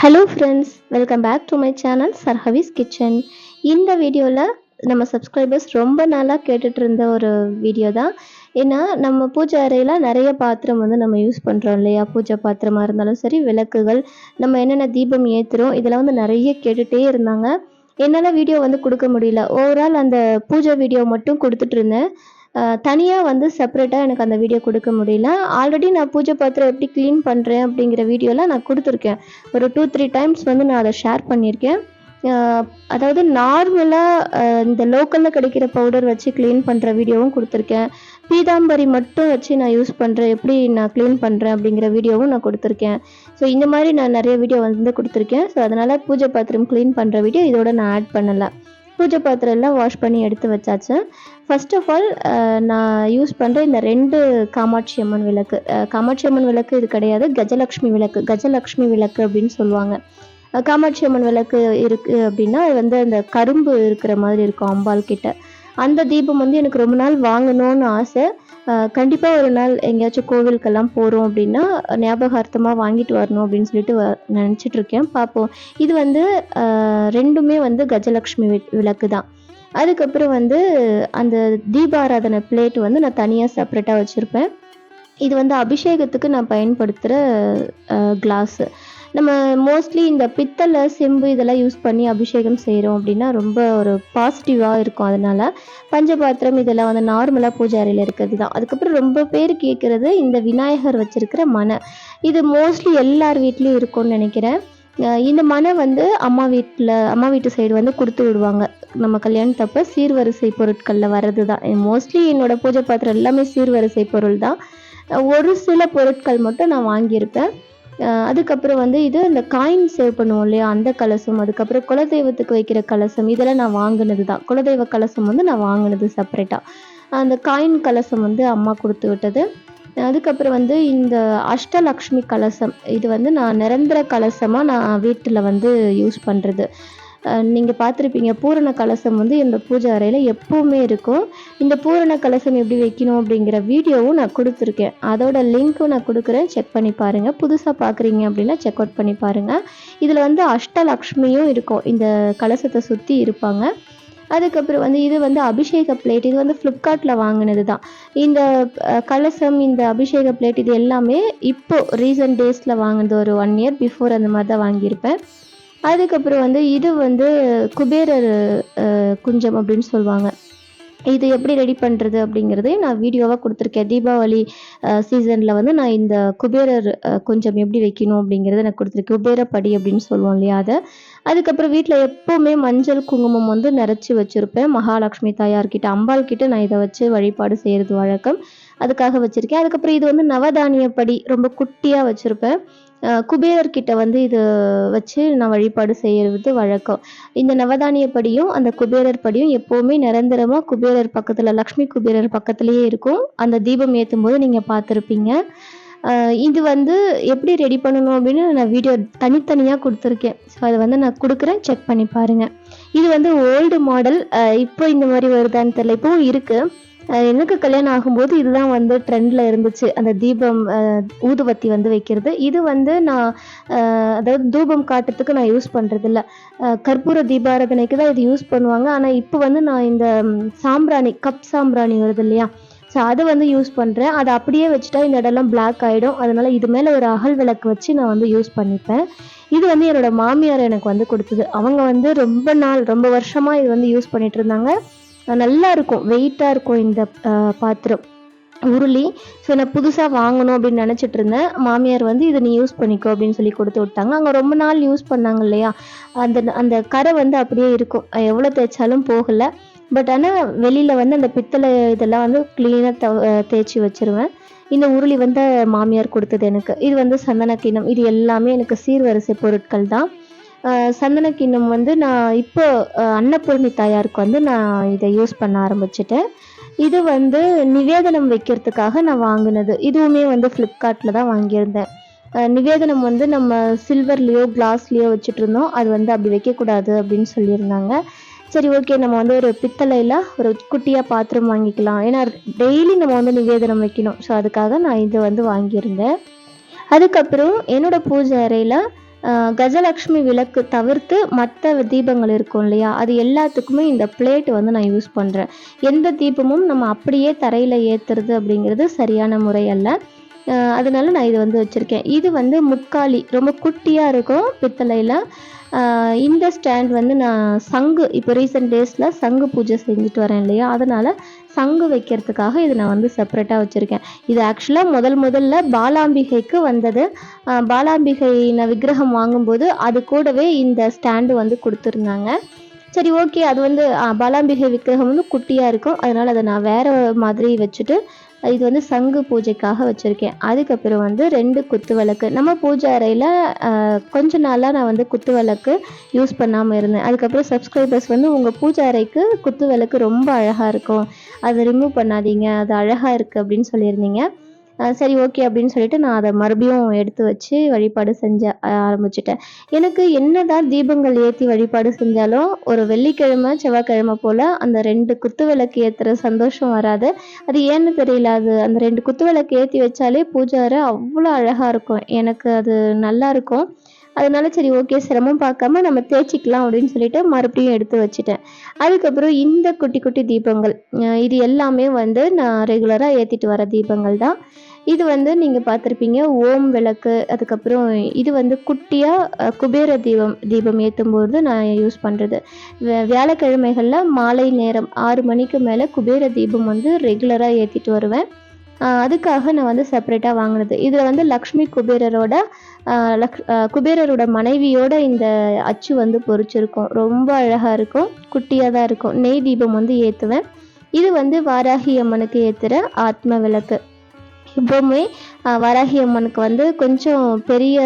Hello friends welcome back to my channel சர்ஹவிஸ் kitchen இந்த வீடியோவில் நம்ம சப்ஸ்கிரைபர்ஸ் ரொம்ப நாளாக கேட்டுட்டு இருந்த ஒரு வீடியோ தான். ஏன்னா நம்ம பூஜை அறையில் நிறைய பாத்திரம் வந்து நம்ம யூஸ் பண்ணுறோம் இல்லையா? பூஜை பாத்திரமாக இருந்தாலும் சரி விளக்குகள் நம்ம என்னென்ன தீபம் ஏற்றுறோம் இதெல்லாம் வந்து நிறைய கேட்டுகிட்டே இருந்தாங்க. என்னால் வீடியோ வந்து கொடுக்க முடியல. ஓவரால் அந்த பூஜை வீடியோ மட்டும் கொடுத்துட்டு இருந்தேன். தனியாக வந்து செப்பரேட்டாக எனக்கு அந்த வீடியோ கொடுக்க முடியல. ஆல்ரெடி நான் பூஜை பாத்திரம் எப்படி க்ளீன் பண்ணுறேன் அப்படிங்கிற வீடியோலாம் நான் கொடுத்துருக்கேன். ஒரு டூ த்ரீ டைம்ஸ் வந்து நான் அதை ஷேர் பண்ணியிருக்கேன். அதாவது நார்மலாக இந்த லோக்கலில் கிடைக்கிற பவுடர் வச்சு க்ளீன் பண்ணுற வீடியோவும் கொடுத்துருக்கேன். பீதாம்பரி மட்டும் வச்சு நான் யூஸ் பண்ணுறேன் எப்படி நான் க்ளீன் பண்ணுறேன் அப்படிங்கிற வீடியோவும் நான் கொடுத்துருக்கேன். ஸோ இந்த மாதிரி நான் நிறைய வீடியோ வந்து கொடுத்துருக்கேன். ஸோ அதனால் பூஜை பாத்திரம் க்ளீன் பண்ணுற வீடியோ இதோட நான் ஆட் பண்ணலை. பூஜை பாத்திரம் எல்லாம் வாஷ் பண்ணி எடுத்து வச்சாச்சு. ஃபர்ஸ்ட் ஆஃப் ஆல் நான் யூஸ் பண்ணுற இந்த ரெண்டு காமாட்சி அம்மன் விளக்கு. காமாட்சி அம்மன் விளக்கு இது கிடையாது. கஜலக்ஷ்மி விளக்கு. கஜலக்ஷ்மி விளக்கு அப்படின்னு சொல்லுவாங்க. காமாட்சி அம்மன் விளக்கு இருக்கு அப்படின்னா அது வந்து அந்த கரும்பு இருக்கிற மாதிரி இருக்கும் அம்பாள் கிட்ட. அந்த தீபம் வந்து எனக்கு ரொம்ப நாள் வாங்கணும்னு ஆசை. கண்டிப்பாக ஒரு நாள் எங்கேயாச்சும் கோவிலுக்கெல்லாம் போகிறோம் அப்படின்னா ஞாபகார்த்தமாக வாங்கிட்டு வரணும் அப்படின்னு சொல்லிட்டு வ- இருக்கேன். பார்ப்போம். இது வந்து ரெண்டுமே வந்து கஜலக்ஷ்மி விளக்கு தான். அதுக்கப்புறம் வந்து அந்த தீபாராதனை பிளேட் வந்து நான் தனியாக செப்பரேட்டாக வச்சுருப்பேன். இது வந்து அபிஷேகத்துக்கு நான் பயன்படுத்துகிற கிளாஸு. நம்ம மோஸ்ட்லி இந்த பித்தளை செம்பு இதெல்லாம் யூஸ் பண்ணி அபிஷேகம் செய்கிறோம் அப்படின்னா ரொம்ப ஒரு பாசிட்டிவாக இருக்கும் அதனால. பஞ்சபாத்திரம் இதெல்லாம் வந்து நார்மலாக பூஜை அறையில் இருக்கிறது தான் அதுக்கப்புறம் ரொம்ப பேர் கேட்குறது இந்த விநாயகர் வச்சுருக்கிற மனை. இது மோஸ்ட்லி எல்லார் வீட்லேயும் இருக்கும்னு நினைக்கிறேன். இந்த மனை வந்து அம்மா வீட்டில் அம்மா வீட்டு சைடு வந்து கொடுத்து விடுவாங்க. நம்ம கல்யாணத்தப்போ சீர்வரிசை பொருட்களில் வர்றது தான் மோஸ்ட்லி என்னோட பூஜை பாத்திரம் எல்லாமே சீர்வரிசை பொருள் தான் ஒரு சில பொருட்கள் மட்டும் நான் வாங்கியிருப்பேன். அதுக்கப்புறம் வந்து இது இந்த காயின் சேவ் பண்ணுவோம் இல்லையா? அந்த கலசம் அதுக்கப்புறம் குலதெய்வத்துக்கு வைக்கிற கலசம் இதெல்லாம் நான் வாங்கினது தான் குலதெய்வ கலசம் வந்து நான் வாங்கினது செப்பரேட்டாக அந்த காயின் கலசம் வந்து அம்மா கொடுத்து விட்டது. அதுக்கப்புறம் வந்து இந்த அஷ்டலக்ஷ்மி கலசம் இது வந்து நான் நிரந்தர கலசமாக நான் வீட்டில் வந்து யூஸ் பண்ணுறது நீங்கள் பார்த்துருப்பீங்க பூரண கலசம் வந்து இந்த பூஜை அறையில் எப்போவுமே இருக்கும். இந்த பூரண கலசம் எப்படி வைக்கணும் அப்படிங்கிற வீடியோவும் நான் கொடுத்துருக்கேன். அதோட லிங்க்கும் நான் கொடுக்குறேன். செக் பண்ணி பாருங்கள் புதுசாக பார்க்குறீங்க அப்படின்னா செக் அவுட் பண்ணி பாருங்கள் இதில் வந்து அஷ்டலக்ஷ்மியும் இருக்கும். இந்த கலசத்தை சுற்றி இருப்பாங்க. அதுக்கப்புறம் வந்து இது வந்து அபிஷேக பிளேட் இது வந்து ஃப்ளிப்கார்ட்டில் வாங்கினது தான் இந்த கலசம் இந்த அபிஷேக பிளேட் இது எல்லாமே இப்போது ரீசன்ட் டேஸில் வாங்கினது ஒரு ஒன் இயர் பிஃபோர் அந்த மாதிரி தான் வாங்கியிருப்பேன். அதுக்கப்புறம் வந்து இது வந்து குபேரர் அஹ், குஞ்சம் அப்படின்னு சொல்லுவாங்க. இது எப்படி ரெடி பண்ணுறது அப்படிங்கிறதையும் நான் வீடியோவாக கொடுத்துருக்கேன். தீபாவளி சீசனில் வந்து நான் இந்த குபேரர் அஹ், எப்படி வைக்கணும் அப்படிங்கிறத நான் கொடுத்துருக்கேன். குபேரப்படி அப்படின்னு சொல்லுவோம் இல்லையா அதை. அதுக்கப்புறம் வீட்டில் எப்போவுமே மஞ்சள் குங்குமம் வந்து நிறச்சி வச்சுருப்பேன். மகாலட்சுமி தாயார்கிட்ட அம்பாள் கிட்ட நான் இதை வச்சு வழிபாடு செய்கிறது வழக்கம். அதுக்காக வச்சுருக்கேன். அதுக்கப்புறம் இது வந்து நவதானியப்படி ரொம்ப குட்டியாக வச்சுருப்பேன். குபேரர்கிட்ட வந்து இது வச்சு நான் வழிபாடு செய்கிறது வழக்கம். இந்த நவதானிய படியும் அந்த குபேரர் படியும் எப்போவுமே நிரந்தரமாக குபேரர் பக்கத்தில் லக்ஷ்மி குபேரர் பக்கத்துலேயே இருக்கும். அந்த தீபம் ஏற்றும் போது நீங்கள் பார்த்துருப்பீங்க இது வந்து எப்படி ரெடி பண்ணணும் அப்படின்னு நான் வீடியோ தனித்தனியாக கொடுத்துருக்கேன். ஸோ அதை வந்து நான் கொடுக்குறேன். செக் பண்ணி பாருங்கள் இது வந்து ஓல்டு மாடல். இப்போ இந்த மாதிரி வருதான்னு தெரியல. இப்போவும் இருக்குது எனக்கு கல்யாணம் ஆகும்போது இதுதான் வந்து ட்ரெண்டில் இருந்துச்சு. அந்த தீபம் ஊதுவத்தி வந்து வைக்கிறது. இது வந்து நான் அதாவது தூபம் காட்டுறதுக்கு நான் யூஸ் பண்ணுறதில்ல கற்பூர தீபாராதனைக்கு தான் இது யூஸ் பண்ணுவாங்க. ஆனால் இப்போ வந்து நான் இந்த சாம்பிராணி கப் சாம்பிராணி வருது இல்லையா? ஸோ அதை வந்து யூஸ் பண்ணுறேன் அதை அப்படியே வச்சுட்டா இந்த இடம்லாம் பிளாக் ஆகிடும் அதனால இது மேலே ஒரு அகல் விளக்கு வச்சு நான் வந்து யூஸ் பண்ணிப்பேன். இது வந்து என்னோடய மாமியார் எனக்கு வந்து கொடுத்தது. அவங்க வந்து ரொம்ப நாள் ரொம்ப வருஷமாக இது வந்து யூஸ் பண்ணிகிட்டு இருந்தாங்க. நல்லா இருக்கும் வெயிட்டாக இருக்கும் இந்த பாத்திரம். உருளி ஸோ நான் புதுசாக வாங்கணும் அப்படின்னு நினச்சிட்டு இருந்தேன். மாமியார் வந்து இதை நீ யூஸ் பண்ணிக்கோ அப்படின்னு சொல்லி கொடுத்து விட்டாங்க. அங்கே ரொம்ப நாள் யூஸ் பண்ணாங்க இல்லையா? அந்த அந்த கரை வந்து அப்படியே இருக்கும். எவ்வளோ தேய்ச்சாலும் போகலை. பட் ஆனால் வெளியில் வந்து அந்த பித்தளை இதெல்லாம் வந்து க்ளீனாக தேய்ச்சி வச்சிருவேன். இந்த உருளி வந்து மாமியார் கொடுத்தது எனக்கு. இது வந்து சந்தன கிணம் இது எல்லாமே எனக்கு சீர்வரிசை பொருட்கள் தான். சந்தன கிண்ணம் வந்து நான் இப்போ அன்னபூர்ணி தாயாருக்கு வந்து நான் இதை யூஸ் பண்ண ஆரம்பிச்சிட்டேன். இது வந்து நிவேதனம் வைக்கிறதுக்காக நான் வாங்கினது. இதுவுமே வந்து ஃப்ளிப்கார்ட்டில் தான் வாங்கியிருந்தேன். நிவேதனம் வந்து நம்ம சில்வர்லேயோ கிளாஸ்லேயோ வச்சுட்டு இருந்தோம் அது வந்து அப்படி வைக்கக்கூடாது அப்படின்னு சொல்லியிருந்தாங்க. சரி ஓகே நம்ம வந்து ஒரு பித்தளையில் ஒரு குட்டியாக பாத்திரம் வாங்கிக்கலாம். ஏன்னா டெய்லி நம்ம வந்து நிவேதனம் வைக்கணும். ஸோ அதுக்காக நான் இதை வந்து வாங்கியிருந்தேன். அதுக்கப்புறம் என்னோடய பூஜை அறையில் கஜலக்ஷ்மி விளக்கு தவிர்த்து மற்ற தீபங்கள் இருக்கும் இல்லையா? அது எல்லாத்துக்குமே இந்த பிளேட் வந்து நான் யூஸ் பண்ணுறேன் எந்த தீபமும் நம்ம அப்படியே தரையில் ஏற்றுறது அப்படிங்கிறது சரியான முறை அல்ல. அதனால நான் இது வந்து வச்சுருக்கேன். இது வந்து முக்காலி ரொம்ப குட்டியாக இருக்கும் பித்தளையில். இந்த ஸ்டாண்ட் வந்து நான் சங்கு இப்போ ரீசெண்ட் டேஸில் சங்கு பூஜை செஞ்சுட்டு வரேன் இல்லையா? அதனால் சங்கு வைக்கிறதுக்காக இது நான் வந்து செப்பரேட்டாக வச்சுருக்கேன். இது ஆக்சுவலாக முதல் முதல்ல பாலாம்பிகைக்கு வந்தது. பாலாம்பிகை நான் விக்கிரகம் வாங்கும்போது அது கூடவே இந்த ஸ்டாண்டு வந்து கொடுத்துருந்தாங்க. சரி ஓகே அது வந்து பாலாம்பிகை விக்கிரகம் வந்து குட்டியாக இருக்கும். அதனால் அதை நான் வேறு மாதிரி வச்சுட்டு இது வந்து சங்கு பூஜைக்காக வச்சுருக்கேன். அதுக்கப்புறம் வந்து ரெண்டு குத்து விளக்கு. நம்ம பூஜை அறையில் கொஞ்ச நாளாக நான் வந்து குத்து விளக்கு யூஸ் பண்ணாமல் இருந்தேன். அதுக்கப்புறம் சப்ஸ்கிரைபர்ஸ் வந்து உங்கள் பூஜை அறைக்கு குத்து விளக்கு ரொம்ப அழகாக இருக்கும். அதை ரிமூவ் பண்ணாதீங்க அது அழகாக இருக்குது அப்படின்னு சொல்லியிருந்தீங்க. சரி ஓகே அப்படின்னு சொல்லிட்டு நான் அதை மறுபடியும் எடுத்து வச்சு வழிபாடு செஞ்ச ஆரம்பிச்சிட்டேன். எனக்கு என்னதான் தீபங்கள் ஏற்றி வழிபாடு செஞ்சாலும் ஒரு வெள்ளிக்கிழமை செவ்வாய்க்கிழமை போல் அந்த ரெண்டு குத்து விளக்கு ஏற்றுற சந்தோஷம் வராது. அது ஏன்னு தெரியல அது அந்த ரெண்டு குத்து விளக்கு ஏற்றி வச்சாலே பூஜை அவ்வளோ அழகாக இருக்கும். எனக்கு அது நல்லா இருக்கும். அதனால சரி ஓகே சிரமம் பார்க்காம நம்ம தேய்ச்சிக்கலாம் அப்படின்னு சொல்லிட்டு மறுபடியும் எடுத்து வச்சுட்டேன். அதுக்கப்புறம் இந்த குட்டி குட்டி தீபங்கள் இது எல்லாமே வந்து நான் ரெகுலராக ஏற்றிட்டு வர தீபங்கள் தான். இது வந்து நீங்கள் பார்த்துருப்பீங்க ஓம் விளக்கு அதுக்கப்புறம் இது வந்து குட்டியாக குபேர தீபம் தீபம் ஏற்றும்போது நான் யூஸ் பண்ணுறது வியாழக்கிழமைகளில் மாலை நேரம் ஆறு மணிக்கு மேலே குபேர தீபம் வந்து ரெகுலராக ஏற்றிட்டு வருவேன். அதுக்காக நான் வந்து செப்பரேட்டாக வாங்கினது. இதில் வந்து லக்ஷ்மி குபேரரோட லக்ஷ் லக் குபேரரோட மனைவியோட இந்த அச்சு வந்து பொறிச்சிருக்கும். ரொம்ப அழகாக இருக்கும். குட்டியாக தான் இருக்கும். நெய் தீபம் வந்து ஏற்றுவேன் இது வந்து வாராகி அம்மனுக்கு ஏற்றுற ஆத்ம விளக்கு. எப்போவுமே வாராகி அம்மனுக்கு வந்து கொஞ்சம் பெரிய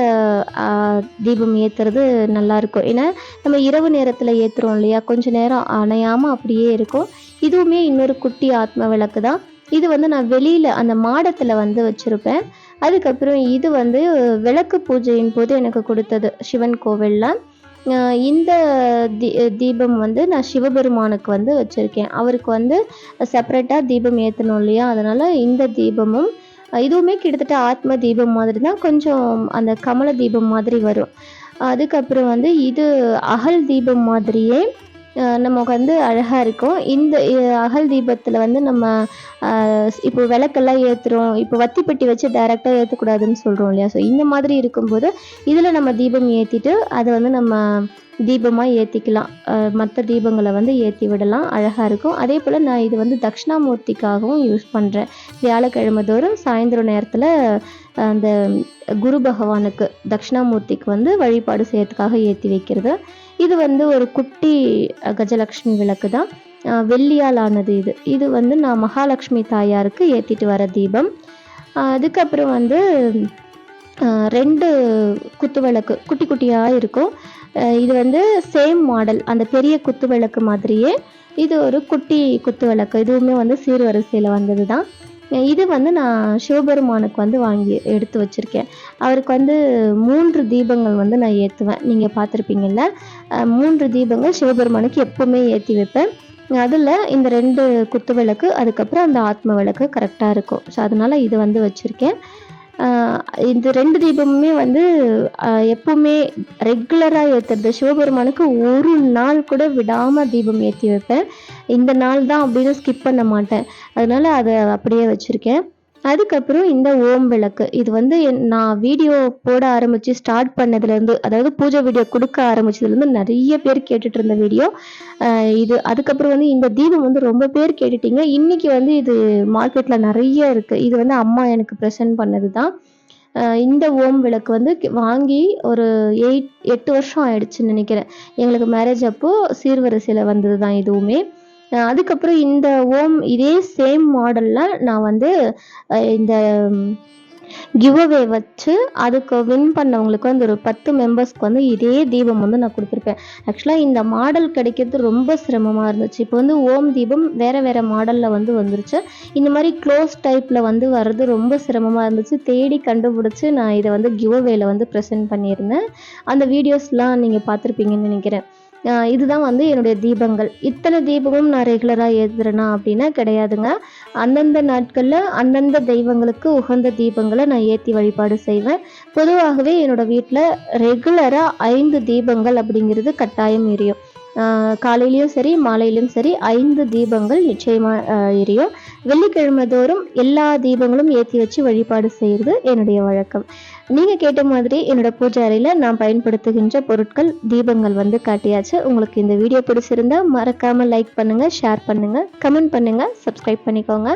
தீபம் ஏற்றுறது நல்லாயிருக்கும் ஏன்னா நம்ம இரவு நேரத்தில் ஏற்றுறோம் இல்லையா? கொஞ்சம் நேரம் அணையாமல் அப்படியே இருக்கும். இதுவுமே இன்னொரு குட்டி ஆத்ம விளக்கு தான் இது வந்து நான் வெளியில் அந்த மாடத்தில் வந்து வச்சுருப்பேன். அதுக்கப்புறம் இது வந்து விளக்கு பூஜையின் போது எனக்கு கொடுத்தது சிவன் கோவிலில் இந்த தீ தீபம் வந்து நான் சிவபெருமானுக்கு வந்து வச்சுருக்கேன். அவருக்கு வந்து செப்பரேட்டாக தீபம் ஏற்றணும் இல்லையா? அதனால் இந்த தீபமும் இதுவுமே கிட்டத்தட்ட ஆத்ம தீபம் மாதிரி தான். கொஞ்சம் அந்த கமல தீபம் மாதிரி வரும். அதுக்கப்புறம் வந்து இது அகல் தீபம் மாதிரியே நமக்கு வந்து அழகாக இருக்கும். இந்த அகல் தீபத்தில் வந்து நம்ம இப்போ விளக்கெல்லாம் ஏற்றுறோம் இப்போ வத்திப்பட்டி வச்சு டைரெக்டாக ஏற்றக்கூடாதுன்னு சொல்கிறோம் இல்லையா? ஸோ இந்த மாதிரி இருக்கும்போது இதில் நம்ம தீபம் ஏற்றிட்டு அதை வந்து நம்ம தீபமாக ஏற்றிக்கலாம் மற்ற தீபங்களை வந்து ஏற்றி விடலாம். அழகாக இருக்கும். அதே போல் நான் இது வந்து தட்சிணாமூர்த்திக்காகவும் யூஸ் பண்ணுறேன் வியாழக்கிழமை தோறும் சாயந்தரம் நேரத்தில் அந்த குரு பகவானுக்கு தட்சிணாமூர்த்திக்கு வந்து வழிபாடு செய்யறதுக்காக ஏற்றி வைக்கிறது. இது வந்து ஒரு குட்டி கஜலக்ஷ்மி விளக்கு தான் வெள்ளியால் ஆனது இது. இது வந்து நான் மகாலட்சுமி தாயாருக்கு ஏற்றிட்டு வர தீபம். அதுக்கப்புறம் வந்து ரெண்டு குத்து விளக்கு குட்டி குட்டியாக இருக்கும். இது வந்து சேம் மாடல் அந்த பெரிய குத்து விளக்கு மாதிரியே. இது ஒரு குட்டி குத்து விளக்கு. இதுவுமே வந்து சீர்வரிசையில் வந்தது தான் இது வந்து நான் சிவபெருமானுக்கு வந்து வாங்கி எடுத்து வச்சுருக்கேன். அவருக்கு வந்து மூன்று தீபங்கள் வந்து நான் ஏற்றுவேன் நீங்கள் பார்த்துருப்பீங்கல்ல மூன்று தீபங்கள் சிவபெருமானுக்கு எப்போவுமே ஏற்றி வைப்பேன். அதில் இந்த ரெண்டு குத்து விளக்கு அதுக்கப்புறம் அந்த ஆத்ம விளக்கு கரெக்டாக இருக்கும். ஸோ அதனால் இது வந்து வச்சுருக்கேன். இந்த ரெண்டு தீபமுமே வந்து எப்பவுமே ரெகுலராக ஏற்றுறது சிவபெருமானுக்கு ஒரு நாள் கூட விடாமல் தீபம் ஏற்றி வைப்பேன். இந்த நாள் தான் அப்படின்னு ஸ்கிப் பண்ண மாட்டேன். அதனால அதை அப்படியே வச்சுருக்கேன். அதுக்கப்புறம் இந்த ஓம் விளக்கு. இது வந்து என்- நான் வீடியோ போட ஆரம்பித்து ஸ்டார்ட் பண்ணதுலேருந்து அதாவது பூஜை வீடியோ கொடுக்க ஆரம்பிச்சதுலேருந்து நிறைய பேர் கேட்டுட்டு இருந்த வீடியோ இது அதுக்கப்புறம் வந்து இந்த தீபம் வந்து ரொம்ப பேர் கேட்டுட்டீங்க. இன்னைக்கு வந்து இது மார்க்கெட்டில் நிறைய இருக்குது இது வந்து அம்மா எனக்கு ப்ரெசென்ட் பண்ணது தான் இந்த ஓம் விளக்கு வந்து வாங்கி ஒரு எயிட் எட்டு வருஷம் ஆயிடுச்சுன்னு நினைக்கிறேன். எங்களுக்கு மேரேஜ் அப்போது சீர்வரிசையில் வந்தது தான் இதுவுமே. அதுக்கப்புறம் இந்த ஓம் இதே சேம் மாடலில் நான் வந்து இந்த கிவ்அவே வச்சு அதுக்கு வின் பண்ணவங்களுக்கு வந்து ஒரு பத்து மெம்பர்ஸ்க்கு வந்து இதே தீபம் வந்து நான் கொடுத்துருப்பேன் ஆக்சுவலாக இந்த மாடல் கிடைக்கிறது ரொம்ப சிரமமாக இருந்துச்சு. இப்போ வந்து ஓம் தீபம் வேறு வேறு மாடலில் வந்து வந்துருச்சு. இந்த மாதிரி க்ளோஸ் டைப்பில் வந்து வர்றது ரொம்ப சிரமமாக இருந்துச்சு. தேடி கண்டுபிடிச்சி நான் இதை வந்து கிவ்அவேல வந்து ப்ரெசென்ட் பண்ணியிருந்தேன். அந்த வீடியோஸ்லாம் நீங்கள் பார்த்துருப்பீங்கன்னு நினைக்கிறேன். இதுதான் வந்து என்னுடைய தீபங்கள். இத்தனை தீபமும் நான் ரெகுலராக ஏற்றுறேனா அப்படின்னா கிடையாதுங்க. அந்தந்த நாட்களில் அந்தந்த தெய்வங்களுக்கு உகந்த தீபங்களை நான் ஏற்றி வழிபாடு செய்வேன். பொதுவாகவே என்னோட வீட்டில் ரெகுலராக ஐந்து தீபங்கள் அப்படிங்கிறது கட்டாயம் எரியும். காலையிலையும் சரி மாலையிலும் சரி ஐந்து தீபங்கள் நிச்சயமாக எரியும். வெள்ளிக்கிழமை தோறும் எல்லா தீபங்களும் ஏற்றி வச்சு வழிபாடு செய்கிறது என்னுடைய வழக்கம். நீங்கள் கேட்ட மாதிரி என்னோட பூஜை அறையில் நான் பயன்படுத்துகின்ற பொருட்கள் தீபங்கள் வந்து காட்டியாச்சு. உங்களுக்கு இந்த வீடியோ பிடிச்சிருந்தா மறக்காமல் லைக் பண்ணுங்கள் ஷேர் பண்ணுங்கள் கமெண்ட் பண்ணுங்கள் சப்ஸ்கிரைப் பண்ணிக்கோங்க.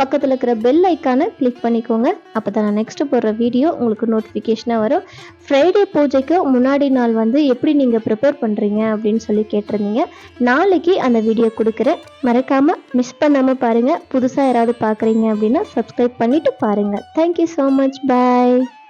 பக்கத்தில் இருக்கிற பெல் ஐக்கானை கிளிக் பண்ணிக்கோங்க. அப்போ தான் நான் நெக்ஸ்ட்டு போடுற வீடியோ உங்களுக்கு நோட்டிஃபிகேஷனாக வரும். ஃப்ரைடே பூஜைக்கு முன்னாடி நாள் வந்து எப்படி நீங்கள் ப்ரிப்பேர் பண்ணுறீங்க அப்படின்னு சொல்லி கேட்டிருந்தீங்க. நாளைக்கு அந்த வீடியோ கொடுக்குறேன். மறக்காமல் மிஸ் பண்ணாமல் பாருங்கள் புதுசாக யாராவது பார்க்குறீங்க அப்படின்னா சப்ஸ்கிரைப் பண்ணிவிட்டு பாருங்கள் தேங்க்யூ ஸோ மச் பாய்